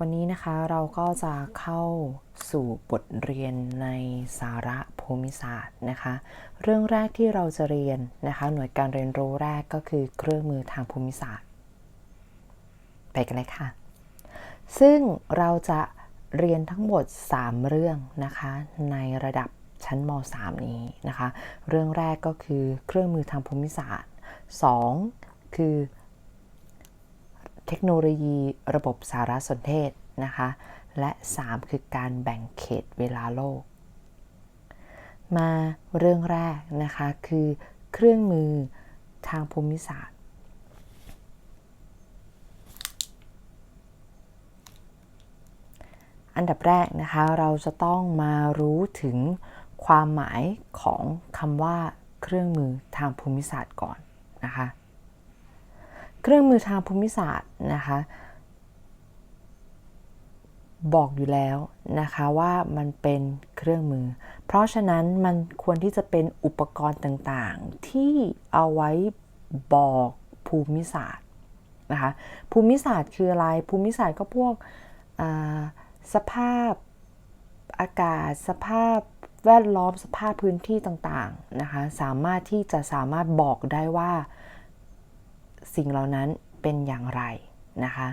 วันนี้นะคะเราก็จะเข้าสู่บทเรียนในสาระภูมิศาสตร์นะคะ เรื่องแรกที่เราจะเรียนนะคะ หน่วยการเรียนรู้แรกก็คือเครื่องมือทางภูมิศาสตร์ ไปกันเลยค่ะ ซึ่งเราจะเรียนทั้งหมด 3 เรื่องนะคะ ในระดับชั้นม .3 นี้นะคะ เรื่องแรกก็คือเครื่องมือทางภูมิศาสตร์ 2 คือ เทคโนโลยีระบบสารสนเทศนะคะ และ 3 คือการแบ่งเขตเวลาโลก มาเรื่องแรกนะคะคือเครื่องมือทางภูมิศาสตร์ อันดับแรกนะคะเราจะต้องมารู้ถึงความหมายของคำว่าเครื่องมือทางภูมิศาสตร์ก่อนนะคะ เครื่องมือทางภูมิศาสตร์นะคะบอกอยู่แล้วนะคะว่ามันเป็นเครื่องมือ เพราะฉะนั้นมันควรที่จะเป็นอุปกรณ์ต่างๆ ที่เอาไว้บอกภูมิศาสตร์นะคะภูมิศาสตร์คืออะไร ภูมิศาสตร์ก็พวกสภาพอากาศ สภาพแวดล้อมสภาพพื้นที่ต่างๆนะคะสามารถที่จะสามารถบอกได้ว่า สิ่งเหล่านั้นเป็นอย่างไรนะคะ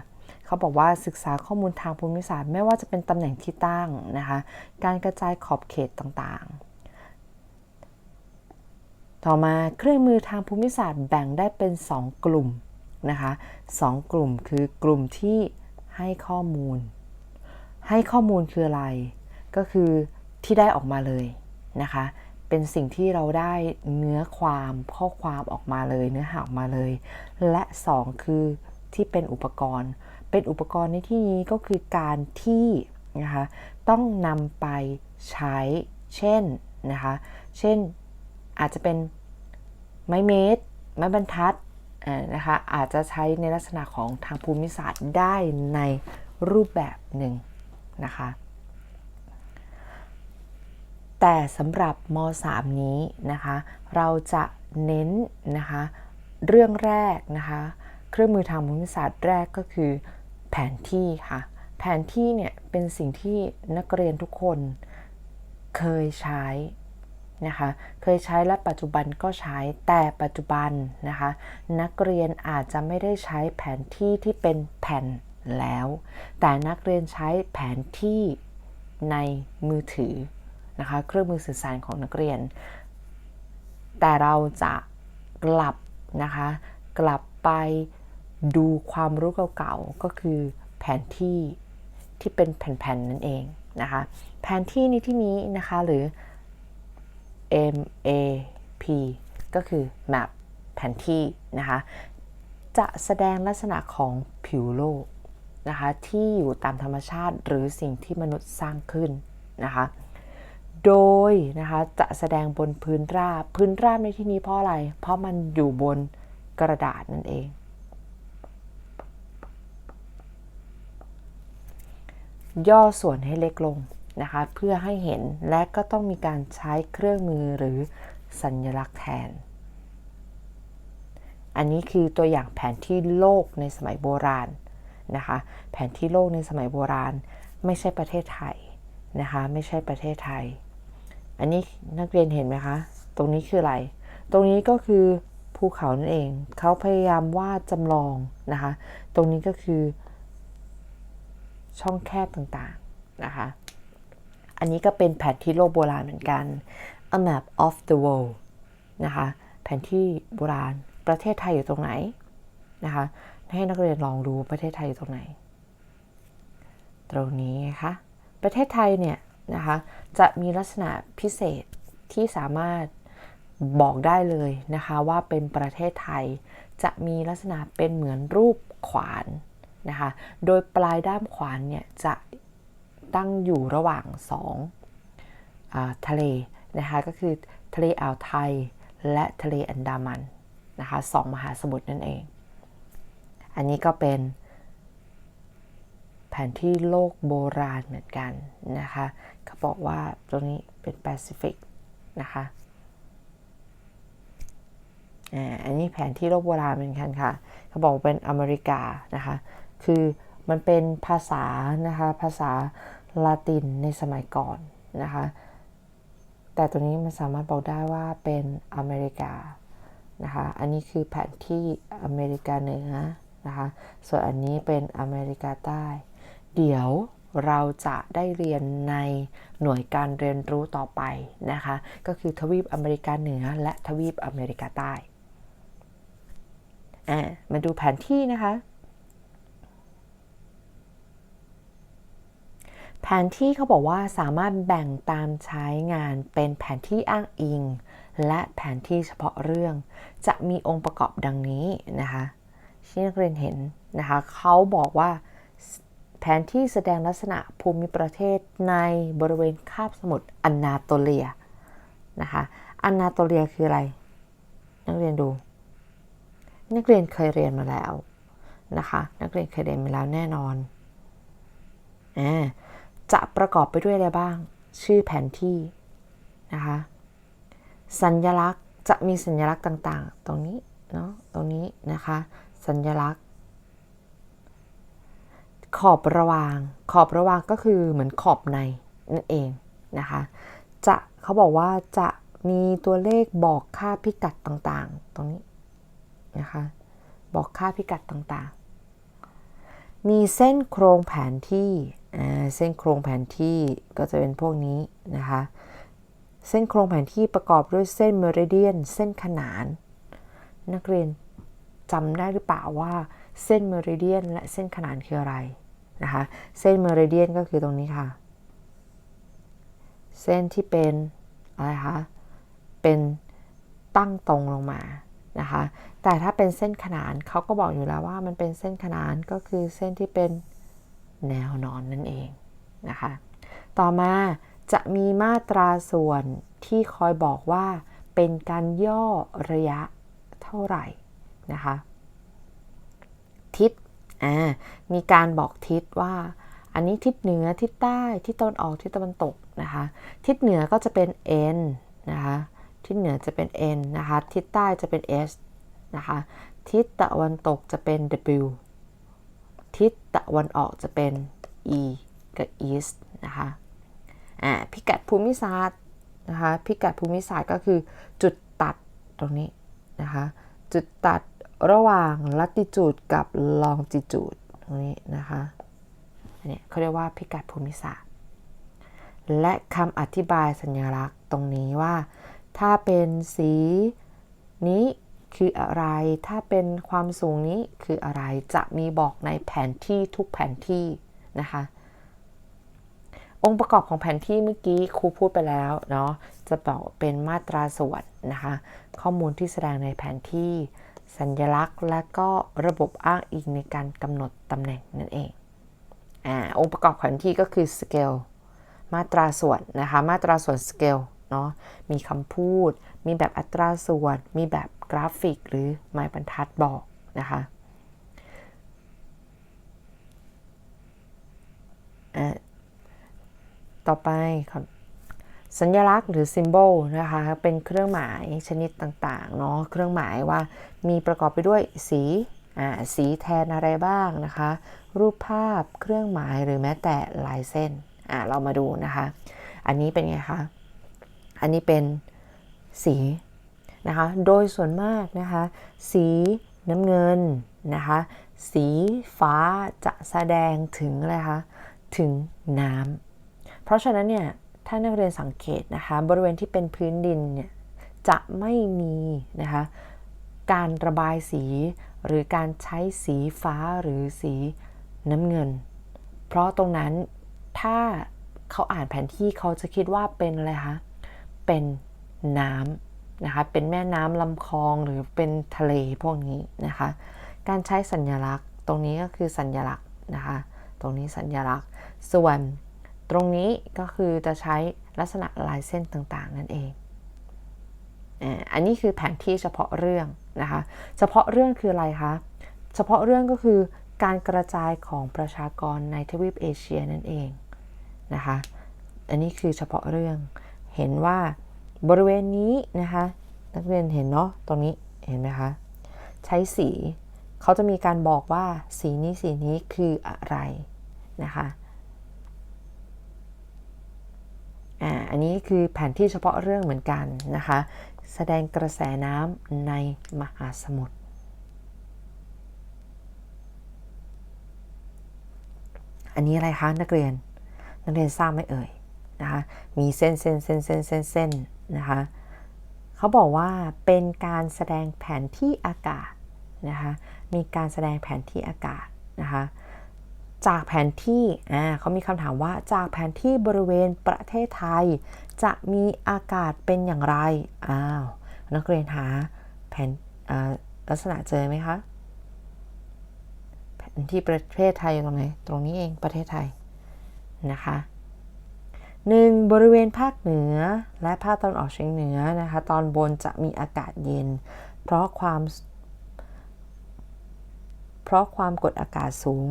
เขาบอกว่าศึกษาข้อมูลทางภูมิศาสตร์ ไม่ว่าจะเป็นตำแหน่งที่ตั้งนะคะการกระจายขอบเขตต่างๆ ต่อมาเครื่องมือทางภูมิศาสตร์แบ่งได้เป็น 2 กลุ่มนะคะสกลุ่มคือกลุ่มที่ให้ข้อมูล ให้ข้อมูลคืออะไร ก็คือที่ได้ออกมาเลยนะคะ เป็นสิ่งที่เราได้เนื้อความข้อความออกมาเลย เนื้อหาออกมาเลย และ 2 คือที่เป็นอุปกรณ์ เป็นอุปกรณ์ในที่นี้ก็คือการที่นะคะต้องนำไปใช้เช่นนะคะเช่นอาจจะเป็นไม้เมตร ไม้บรรทัดนะคะอาจจะใช้ในลักษณะของทางภูมิศาสตร์ได้ในรูปแบบหนึ่งนะคะ แต่สำหรับม .3 นี้นะคะ เราจะเน้นนะคะ เรื่องแรกนะคะ เครื่องมือทางภูมิศาสตร์แรกก็คือ แผนที่ค่ะ แผนที่เนี่ยเป็นสิ่งที่นักเรียนทุกคนเคยใช้นะคะ เคยใช้และปัจจุบันก็ใช้ แต่ปัจจุบันนะคะ นักเรียนอาจจะไม่ได้ใช้แผนที่ที่เป็นแผ่นแล้ว แต่นักเรียนใช้แผนที่ในมือถือ นะคะ เครื่องมือสื่อสารของนักเรียน แต่เราจะกลับนะคะ กลับไปดูความรู้เก่าๆ ก็คือแผนที่ที่เป็นแผ่นๆนั่นเองนะคะ แผนที่ในที่นี้นะคะหรือ MAP ก็คือ map แผนที่นะคะ จะแสดงลักษณะของผิวโลกนะคะที่อยู่ตามธรรมชาติหรือสิ่งที่มนุษย์สร้างขึ้นนะคะ โดยนะคะจะแสดงบนพื้นราบ พื้นราบในที่นี้เพราะอะไร เพราะมันอยู่บนกระดาษนั่นเอง ย่อส่วนให้เล็กลงนะคะเพื่อให้เห็นและก็ต้องมีการใช้เครื่องมือหรือสัญลักษณ์แทน อันนี้คือตัวอย่างแผนที่โลกในสมัยโบราณนะคะแผนที่โลกในสมัยโบราณ ไม่ใช่ประเทศไทยนะคะไม่ใช่ประเทศไทย อันนี้นักเรียนเห็นไหมคะ ตรงนี้คืออะไร ตรงนี้ก็คือภูเขานั่นเอง เขาพยายามวาดจำลองนะคะ ตรงนี้ก็คือช่องแคบต่างๆนะคะ อันนี้ก็เป็นแผนที่โลกโบราณเหมือนกัน a map of the world นะคะ แผนที่โบราณ ประเทศไทยอยู่ตรงไหนนะคะ ให้นักเรียนลองดูประเทศไทยอยู่ตรงไหน ตรงนี้นะคะ ประเทศไทยเนี่ย นะคะ จะมีลักษณะพิเศษที่สามารถบอกได้เลยนะคะว่าเป็นประเทศไทย จะมีลักษณะเป็นเหมือนรูปขวานนะคะ โดยปลายด้ามขวานเนี่ยจะตั้งอยู่ระหว่างสองอทะเลนะคะก็คือทะเลอ่าวไทยและทะเลอันดามันนะคะสองมหาสมุทรนั่นเอง อันนี้ก็เป็น นที่โลกโบราณเหมือนกันนะคะเขาบอกว่าตรงนี้เป็นแปซิฟิกนะคะอันนี้แผนที่โลกโบราณเหมือนกันค่ะเขาบอกเป็นอเมริกานะคะคือมันเป็นภาษานะคะภาษาลาตินในสมัยก่อนนะคะแต่ตัวนี้มันสามารถบอกได้ว่าเป็นอเมริกานะคะอันนี้คือแผนที่อเมริกาเหนือนะคะส่วนอันนี้เป็นอเมริกาใต้ เดี๋ยวเราจะได้เรียนในหน่วยการเรียนรู้ต่อไปนะคะ ก็คือทวีปอเมริกาเหนือและทวีปอเมริกาใต้มาดูแผนที่นะคะ แผนที่เขาบอกว่าสามารถแบ่งตามใช้งานเป็นแผนที่อ้างอิง และแผนที่เฉพาะเรื่อง จะมีองค์ประกอบดังนี้นะคะที่นักเรียนเห็นนะคะเขาบอกว่า แผนที่แสดงลักษณะภูมิประเทศในบริเวณคาบสมุทรอนนาโตเลียนะคะอนนาโตเลียคืออะไร นักเรียนดู นักเรียนเคยเรียนมาแล้วนะคะ นักเรียนเคยเรียนมาแล้วแน่นอนอจะประกอบไปด้วยอะไรบ้าง ชื่อแผนที่นะคะ สัญญลักษณ์จะมีสัญลักษณ์ต่าง ๆ ตรงนี้เนาะตรงนี้นะคะ สัญลักษณ์ ขอบระวาง ขอบระวางก็คือเหมือนขอบในนั่นเองนะคะ จะเขาบอกว่าจะมีตัวเลขบอกค่าพิกัดต่างๆ ตรงนี้นะคะ บอกค่าพิกัดต่างๆ มีเส้นโครงแผนที่เส้นโครงแผนที่ก็จะเป็นพวกนี้นะคะ เส้นโครงแผนที่ประกอบด้วยเส้นเมริเดียน เส้นขนาน นักเรียนจำได้หรือเปล่าว่าเส้นเมริเดียนและเส้นขนานคืออะไร นะคะ เส้นเมริเดียนก็คือตรงนี้ค่ะ เส้นที่เป็นอะไรคะ เป็นตั้งตรงลงมานะคะ แต่ถ้าเป็นเส้นขนานเขาก็บอกอยู่แล้วว่ามันเป็นเส้นขนานก็คือเส้นที่เป็นแนวนอนนั่นเองนะคะ ต่อมาจะมีมาตราส่วนที่คอยบอกว่าเป็นการย่อระยะเท่าไหร่นะคะ อ่ามีการบอกทิศว่า อันนี้ทิศเหนือทิศใต้ทิศตะวันออกทิศตะวันตกนะคะทิศเหนือก็จะเป็น n นะคะทิศเหนือจะเป็น n นะคะทิศใต้จะเป็น s นะคะทิศตะวันตกจะเป็น w ทิศตะวันออกจะเป็น e กับ east นะคะอ่าพิกัดภูมิศาสตร์นะคะพิกัดภูมิศาสตร์ก็คือจุดตัดตรงนี้นะคะจุดตัด ระหว่าง latitude กับ longitude ตรงนี้นะคะอันนี้เขาเรียกว่าพิกัดภูมิศาสตร์ และคำอธิบายสัญลักษณ์ตรงนี้ว่า ถ้าเป็นสีนี้คืออะไร ถ้าเป็นความสูงนี้คืออะไรจะมีบอกในแผนที่ทุกแผนที่นะคะองค์ประกอบของแผนที่เมื่อกี้ครูพูดไปแล้วเนาะจะบอกเป็นมาตราส่วนนะคะ ข้อมูลที่แสดงในแผนที่ สัญลักษณ์ และก็ระบบอ้างอิงในการกำหนดตำแหน่งนั่นเองอ่าองค์ประกอบแผนที่ก็คือ scale มาตราส่วนนะคะ มาตราส่วน scale เนาะมีคำพูด มีแบบอัตราส่วน มีแบบกราฟิก หรือไม้บรรทัดบอกนะคะต่อไป สัญลักษณ์หรือ symbol นะคะ เป็นเครื่องหมายชนิดต่างๆเนาะเครื่องหมายว่ามีประกอบไปด้วยสีอ่าสีแทนอะไรบ้างนะคะ รูปภาพเครื่องหมายหรือแม้แต่ลายเส้นอ่าเรามาดูนะคะ อันนี้เป็นไงคะ อันนี้เป็นสีนะคะ โดยส่วนมากนะคะ สีน้ำเงินนะคะ สีฟ้าจะแสดงถึงอะไรคะ ถึงน้ำ เพราะฉะนั้นเนี่ย ถ้านักเรียนสังเกตนะคะ บริเวณที่เป็นพื้นดินเนี่ยจะไม่มีนะคะการระบายสีหรือการใช้สีฟ้าหรือสีน้ำเงิน เพราะตรงนั้นถ้าเขาอ่านแผนที่เขาจะคิดว่าเป็นอะไรคะ เป็นน้ำนะคะ เป็นแม่น้ำลำคลองหรือเป็นทะเลพวกนี้นะคะ การใช้สัญลักษณ์ตรงนี้ก็คือสัญลักษณ์นะคะ ตรงนี้สัญลักษณ์ ส่วน ตรงนี้ก็คือจะใช้ลักษณะลายเส้นต่างๆ นั่นเอง อันนี้คือแผนที่เฉพาะเรื่องนะคะ เฉพาะเรื่องคืออะไรคะ เฉพาะเรื่องก็คือการกระจายของประชากรในทวีปเอเชียนั่นเองนะคะ อันนี้คือเฉพาะเรื่อง เห็นว่าบริเวณนี้นะคะ นักเรียนเห็นเนาะ ตรงนี้เห็นไหมคะ ใช้สี เขาจะมีการบอกว่าสีนี้สีนี้คืออะไรนะคะ อ่าอันนี้คือแผนที่เฉพาะเรื่องเหมือนกันนะคะ แสดงกระแสน้ำในมหาสมุทรอันนี้อะไรคะนักเรียน นักเรียนทราบไหมเอ่ยนะคะ มีเส้นเส้นเส้นเส้นเส้นเส้นนะคะเขาบอกว่าเป็นการแสดงแผนที่อากาศนะคะ มีการแสดงแผนที่อากาศนะคะ จากแผนที่อ่าเขามีคำถามว่าจากแผนที่บริเวณประเทศไทย จะมีอากาศเป็นอย่างไร อ้าว นักเรียนหาแผนลักษณะเจอไหมคะ แผนที่ประเทศไทยตรงไหน ตรงนี้เองประเทศไทยนะคะ 1. บริเวณภาคเหนือและภาคตะวันออกเฉียงเหนือนะคะ ตอนบนจะมีอากาศเย็น เพราะความ เพราะความกดอากาศสูง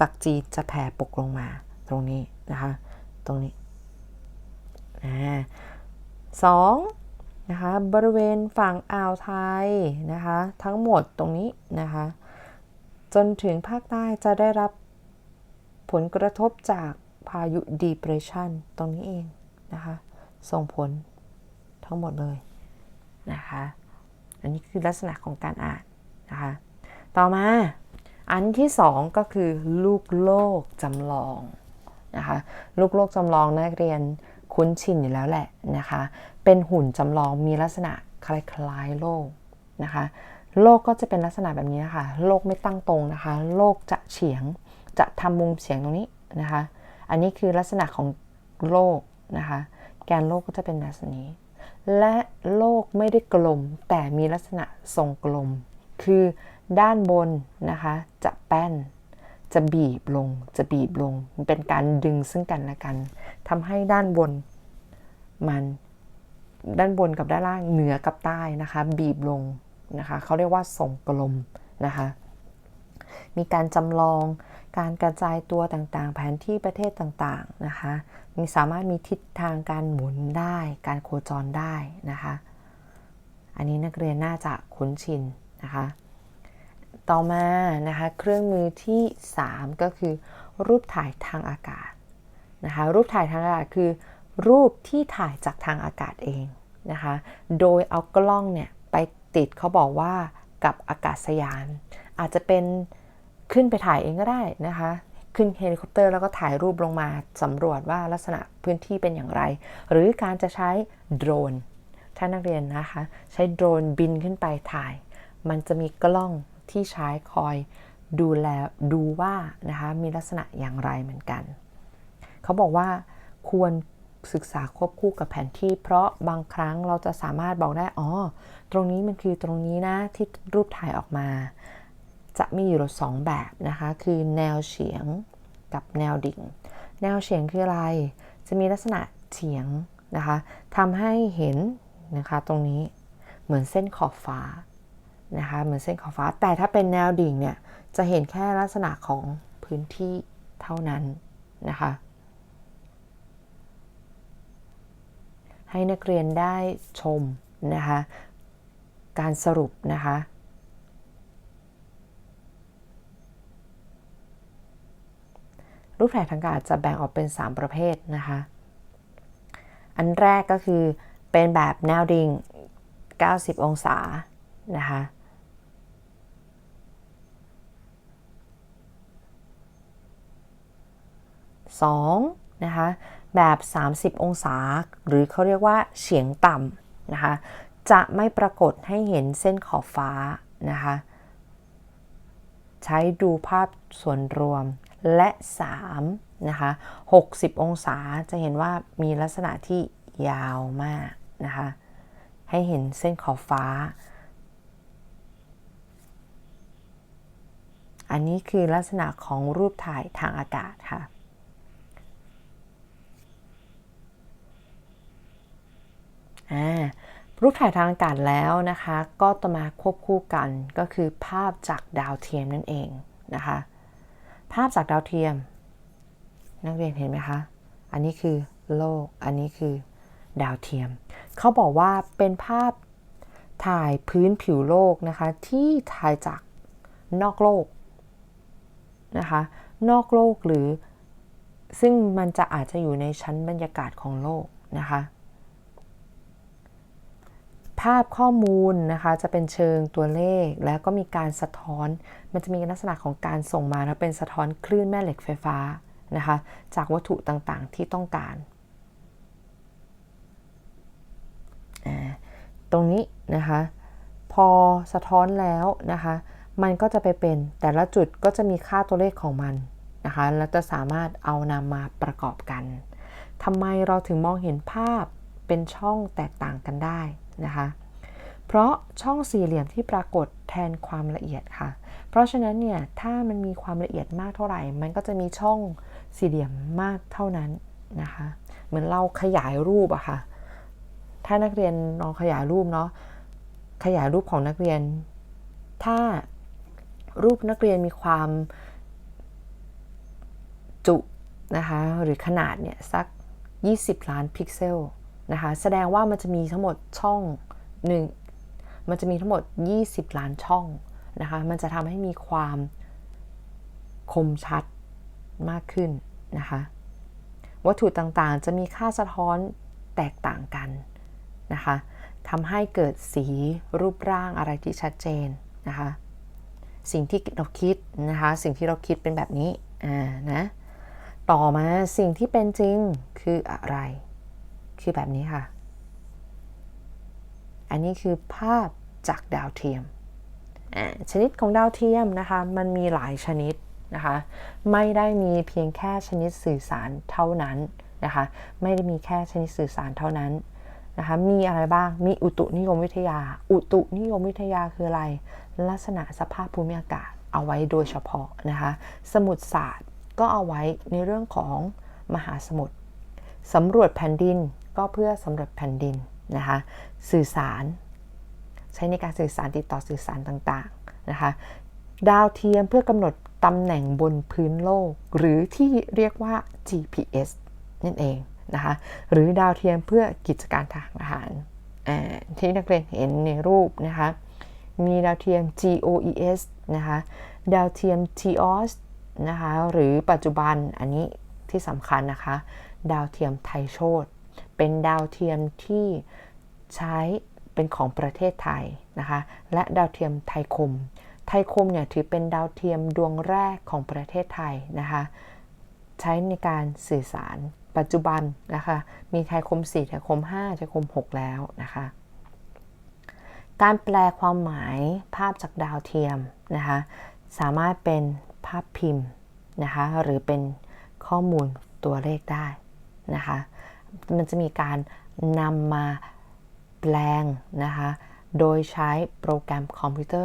จากจีนจะแผ่ปกลงมาตรงนี้นะคะ ตรงนี้สองนะคะบริเวณฝั่งอ่าวไทยนะคะทั้งหมดตรงนี้นะคะ จนถึงภาคใต้จะได้รับผลกระทบจากพายุ depression ตรงนี้เองนะคะ ส่งผลทั้งหมดเลยนะคะ อันนี้คือลักษณะของการอ่านนะคะ ต่อมา อันที่สองก็คือลูกโลกจำลองนะคะลูกโลกจำลองนักเรียนคุ้นชินอยู่แล้วแหละนะคะ เป็นหุ่นจำลองมีลักษณะคล้ายๆโลกนะคะ โลกก็จะเป็นลักษณะแบบนี้นะคะโลกไม่ตั้งตรงนะคะ โลกจะเฉียงจะทำมุมเฉียงตรงนี้นะคะ อันนี้คือลักษณะของโลกนะคะ แกนโลกก็จะเป็นลักษณะนี้ และโลกไม่ได้กลมแต่มีลักษณะทรงกลม คือ ด้านบนนะคะ จะแป้น จะบีบลง จะบีบลง มันเป็นการดึงซึ่งกันและกันทำให้ด้านบน มันด้านบนกับด้านล่างเหนือกับใต้นะคะ บีบลงนะคะเขาเรียกว่าทรงกลมนะคะ มีการจำลองการกระจายตัวต่างๆ แผนที่ประเทศต่างๆนะคะ มีสามารถมีทิศทางการหมุนได้ การโคจรได้นะคะ อันนี้นักเรียนน่าจะคุ้นชินนะคะ ต่อมานะคะเครื่องมือที่ 3 ก็คือ รูปถ่ายทางอากาศนะคะรูปถ่ายทางอากาศคือ รูปที่ถ่ายจากทางอากาศเองนะคะโดยเอากล้องเนี่ยไปติดเขาบอกว่ากับอากาศยาน อาจจะเป็นขึ้นไปถ่ายเองก็ได้นะคะขึ้นเฮลิคอปเตอร์แล้วก็ถ่ายรูปลงมาสำรวจว่าลักษณะพื้นที่เป็นอย่างไร หรือการจะใช้โดรนถ้านักเรียนนะคะ ใช้โดรนบินขึ้นไปถ่าย มันจะมีกล้อง ที่ใช้คอยดูแลดูว่านะคะมีลักษณะอย่างไรเหมือนกัน เขาบอกว่าควรศึกษาควบคู่กับแผนที่ เพราะบางครั้งเราจะสามารถบอกได้ อ๋อ ตรงนี้มันคือตรงนี้นะที่รูปถ่ายออกมา จะมีอยู่สองแบบนะคะ คือแนวเฉียงกับแนวดิ่ง แนวเฉียงคืออะไร จะมีลักษณะเฉียงนะคะทำให้เห็นนะคะตรงนี้เหมือนเส้นขอบฟ้า นะคะเหมือนเส้นขอบฟ้า แต่ถ้าเป็นแนวดิ่งเนี่ยจะเห็นแค่ลักษณะของพื้นที่เท่านั้นนะคะ ให้นักเรียนได้ชมนะคะ การสรุปนะคะรูปถ่ายทางอากาศจะแบ่งออกเป็น 3 ประเภทนะคะ อันแรกก็คือเป็นแบบแนวดิ่ง 90 องศานะคะ 2 นะคะแบบ 30 องศา หรือเขาเรียกว่าเฉียงต่ำนะคะจะไม่ปรากฏให้เห็นเส้นขอบฟ้านะคะใช้ดูภาพส่วนรวมและ3นะคะ60 องศาจะเห็นว่ามีลักษณะที่ยาวมากนะคะให้เห็นเส้นขอบฟ้า อันนี้คือลักษณะของรูปถ่ายทางอากาศค่ะ รูปถ่ายทางอากาศแล้วนะคะ ก็ต่อมาควบคู่กันก็คือภาพจากดาวเทียมนั่นเองนะคะ ภาพจากดาวเทียม นักเรียนเห็นไหมคะ อันนี้คือโลก อันนี้คือดาวเทียม เขาบอกว่าเป็นภาพถ่ายพื้นผิวโลกนะคะ ที่ถ่ายจากนอกโลกนะคะ นอกโลกหรือซึ่งมันจะอาจจะอยู่ในชั้นบรรยากาศของโลกนะคะาพข้อมูลนะคะจะเป็นเชิงตัวเลข แล้วก็มีการสะท้อน มันจะมีลักษณะของการส่งมาแล้วเป็นสะท้อนคลื่นแม่เหล็กไฟฟ้านะคะจากวัตถุต่างๆที่ต้องการ ตรงนี้นะคะพอสะท้อนแล้วนะคะมันก็จะไปเป็นแต่ละจุดก็จะมีค่าตัวเลขของมันนะคะแล้วจะสามารถเอานำมาประกอบกันทำไมเราถึงมองเห็นภาพเป็นช่องแตกต่างกันได้ นะคะ เพราะช่องสี่เหลี่ยมที่ปรากฏแทนความละเอียดค่ะ เพราะฉะนั้นเนี่ยถ้ามันมีความละเอียดมากเท่าไหร่ มันก็จะมีช่องสี่เหลี่ยมมากเท่านั้นนะคะ เหมือนเราขยายรูปอะค่ะ ถ้านักเรียนลองขยายรูปเนาะ ขยายรูปของนักเรียน ถ้ารูปนักเรียนมีความจุนะคะหรือขนาดเนี่ยสัก 20 ล้านพิกเซล นะคะแสดงว่ามันจะมีทั้งหมดช่องหนึ่งมันจะมีทั้งหมด 20 ล้านช่องนะคะมันจะทำให้มีความคมชัดมากขึ้นนะคะวัตถุต่างๆ จะมีค่าสะท้อนแตกต่างกันนะคะทำให้เกิดสีรูปร่างอะไรที่ชัดเจนนะคะสิ่งที่เราคิดนะคะสิ่งที่เราคิดเป็นแบบนี้อ่านะต่อมาสิ่งที่เป็นจริงคืออะไร คือแบบนี้ค่ะ อันนี้คือภาพจากดาวเทียม ชนิดของดาวเทียมนะคะ มันมีหลายชนิดนะคะ ไม่ได้มีเพียงแค่ชนิดสื่อสารเท่านั้นนะคะ ไม่ได้มีแค่ชนิดสื่อสารเท่านั้นนะคะ มีอะไรบ้าง มีอุตุนิยมวิทยา อุตุนิยมวิทยาคืออะไร ลักษณะสภาพภูมิอากาศเอาไว้โดยเฉพาะนะคะ สมุทรศาสตร์ก็เอาไว้ในเรื่องของมหาสมุทรสำรวจแผ่นดิน ก็เพื่อสำรวจแผ่นดินนะคะ สื่อสาร ใช้ในการสื่อสารติดต่อสื่อสารต่างๆนะคะ ดาวเทียมเพื่อกำหนดตำแหน่งบนพื้นโลก หรือที่เรียกว่า GPS นั่นเองนะคะ หรือดาวเทียมเพื่อกิจการทางทหาร ที่นักเรียนเห็นในรูปนะคะ มีดาวเทียม GOES นะคะ ดาวเทียม TEOS นะคะ หรือปัจจุบันอันนี้ที่สำคัญนะคะ ดาวเทียมไทยโชต เป็นดาวเทียมที่ใช้เป็นของประเทศไทยนะคะ และดาวเทียมไทยคม ไทยคมเนี่ยถือเป็นดาวเทียมดวงแรกของประเทศไทยนะคะ ใช้ในการสื่อสารปัจจุบันนะคะ มีไทยคม 4 ไทยคม 5 ไทยคม 6 แล้วนะคะ การแปลความหมายภาพจากดาวเทียมนะคะ สามารถเป็นภาพพิมพ์นะคะ หรือเป็นข้อมูลตัวเลขได้นะคะ มันจะมีการนำมาแปลงนะคะ โดยใช้โปรแกรมคอมพิวเตอร์